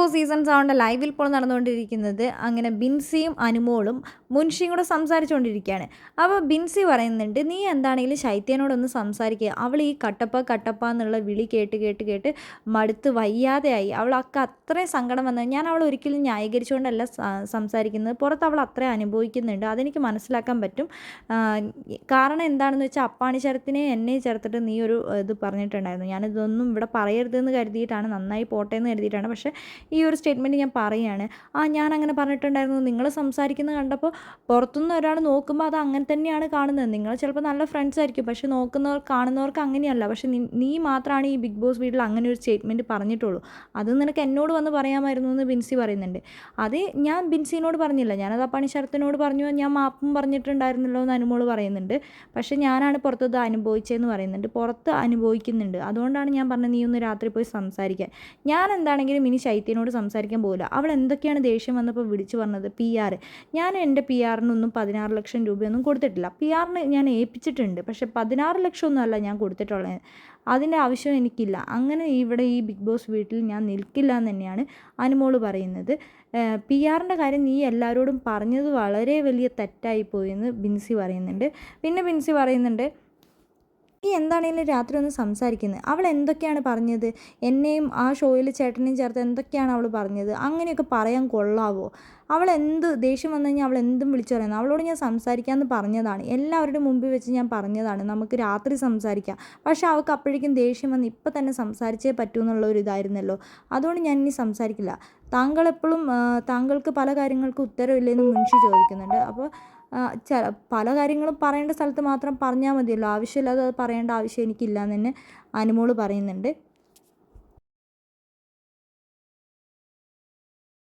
Boss season sound ലൈവിൽ ഇപ്പോൾ നടന്നുകൊണ്ടിരിക്കുന്നത് അങ്ങനെ ബിൻസിയും അനുമോളും മുൻഷിയും കൂടെ സംസാരിച്ചുകൊണ്ടിരിക്കുകയാണ്. അപ്പോൾ ബിൻസി പറയുന്നുണ്ട് നീ എന്താണെങ്കിലും ശൈത്യനോടൊന്ന് സംസാരിക്കുക അവൾ ഈ കട്ടപ്പ കട്ടപ്പ എന്നുള്ള വിളി കേട്ട് കേട്ട് കേട്ട് മടുത്ത് വയ്യാതെയായി. അവളൊക്കെ അത്രയും സങ്കടം വന്നത് ഞാൻ അവൾ ഒരിക്കലും ന്യായീകരിച്ചുകൊണ്ടല്ല സംസാരിക്കുന്നത്. പുറത്ത് അവൾ അത്രയും അനുഭവിക്കുന്നുണ്ട്. അതെനിക്ക് മനസ്സിലാക്കാൻ പറ്റും. കാരണം എന്താണെന്ന് വെച്ചാൽ അപ്പാണി ശരത്തിനെ എന്നെ ചേർത്തിട്ട് നീ ഒരു ഇത് പറഞ്ഞിട്ടുണ്ടായിരുന്നു. ഞാനിതൊന്നും ഇവിടെ പറയരുതെന്ന് കരുതിയിട്ടാണ് നന്നായി പോട്ടെ എന്ന് കരുതിയിട്ടാണ്. പക്ഷേ ഈ ഒരു സ്റ്റേറ്റ്മെന്റ് ഞാൻ പറയുകയാണ്. ആ ഞാൻ അങ്ങനെ പറഞ്ഞിട്ടുണ്ടായിരുന്നു. നിങ്ങൾ സംസാരിക്കുന്നത് കണ്ടപ്പോൾ പുറത്തുനിന്ന് ഒരാൾ നോക്കുമ്പോൾ അത് അങ്ങനെ തന്നെയാണ് കാണുന്നത്. നിങ്ങൾ ചിലപ്പോൾ നല്ല ഫ്രണ്ട്സ് ആയിരിക്കും. പക്ഷെ നോക്കുന്നവർ കാണുന്നവർക്ക് അങ്ങനെയല്ല. പക്ഷെ നീ മാത്രമാണ് ഈ ബിഗ് ബോസ് വീട്ടിൽ അങ്ങനെ ഒരു സ്റ്റേറ്റ്മെന്റ് പറഞ്ഞിട്ടുള്ളൂ. അത് നിനക്ക് എന്നോട് വന്ന് പറയാമായിരുന്നു എന്ന് ബിൻസി പറയുന്നുണ്ട്. അത് ഞാൻ ബിൻസിനോട് പറഞ്ഞില്ല. ഞാനത് ആ പണി ശരത്തിനോട് പറഞ്ഞു. ഞാൻ മാപ്പും പറഞ്ഞിട്ടുണ്ടായിരുന്നല്ലോ എന്ന് അനുമോൾ പറയുന്നുണ്ട്. പക്ഷേ ഞാനാണ് പുറത്തത് അനുഭവിച്ചതെന്ന് പറയുന്നുണ്ട്. പുറത്ത് അനുഭവിക്കുന്നുണ്ട്. അതുകൊണ്ടാണ് ഞാൻ പറഞ്ഞത് നീ ഒന്ന് രാത്രി പോയി സംസാരിക്കാൻ. ഞാൻ എന്താണെങ്കിലും ഇനി ശൈത്യനോട് സംസാരിക്കാൻ പോകില്ല. അവൾ എന്തൊക്കെയാണ് ദേഷ്യം വന്നപ്പോൾ വിളിച്ചു പറഞ്ഞത്? പി ആർ ഞാൻ എന്റെ പി ആറിനൊന്നും പതിനാറ് ലക്ഷം രൂപയൊന്നും കൊടുത്തിട്ടില്ല. പി ആറിന് ഞാൻ ഏൽപ്പിച്ചിട്ടുണ്ട്. പക്ഷെ പതിനാറ് ലക്ഷമൊന്നും അല്ല ഞാൻ കൊടുത്തിട്ടുള്ളത്. അതിന്റെ ആവശ്യം എനിക്കില്ല. അങ്ങനെ ഇവിടെ ഈ ബിഗ് ബോസ് വീട്ടിൽ ഞാൻ നിൽക്കില്ല എന്ന് തന്നെയാണ് അനുമോൾ പറയുന്നത്. പി ആറിന്റെ കാര്യം നീ എല്ലാവരോടും പറഞ്ഞത് വളരെ വലിയ തെറ്റായി പോയെന്ന് ബിൻസി പറയുന്നുണ്ട്. പിന്നെ ബിൻസി പറയുന്നുണ്ട് നീ എന്താണേലും രാത്രി ഒന്ന് സംസാരിക്കുന്നത് അവൾ എന്തൊക്കെയാണ് പറഞ്ഞത്? എന്നെയും ആ ഷോയിൽ ചേട്ടനെയും ചേർത്ത് എന്തൊക്കെയാണ് അവൾ പറഞ്ഞത്? അങ്ങനെയൊക്കെ പറയാൻ കൊള്ളാവോ? അവൾ എന്ത് ദേഷ്യം വന്നു കഴിഞ്ഞാൽ അവൾ എന്തും വിളിച്ചു പറയുന്നത് അവളോട് ഞാൻ സംസാരിക്കാമെന്ന് പറഞ്ഞതാണ്. എല്ലാവരുടെ മുമ്പിൽ വെച്ച് ഞാൻ പറഞ്ഞതാണ്. നമുക്ക് രാത്രി സംസാരിക്കാം. പക്ഷെ അവൾക്ക് അപ്പോഴേക്കും ദേഷ്യം വന്ന് ഇപ്പം തന്നെ സംസാരിച്ചേ പറ്റൂ എന്നുള്ള ഒരു ഇതായിരുന്നല്ലോ. അതുകൊണ്ട് ഞാൻ ഇനി സംസാരിക്കില്ല. താങ്കൾ എപ്പോഴും താങ്കൾക്ക് പല കാര്യങ്ങൾക്കും ഉത്തരവില്ലെന്ന് മുൻഷി ചോദിക്കുന്നുണ്ട്. അപ്പോൾ ആ, ച പല കാര്യങ്ങളും പറയേണ്ട സ്ഥലത്ത് മാത്രം പറഞ്ഞാൽ മതിയല്ലോ. ആവശ്യമില്ലാതെ അത് പറയേണ്ട ആവശ്യം എനിക്കില്ല എന്ന് തന്നെ അനുമോൾ പറയുന്നുണ്ട്.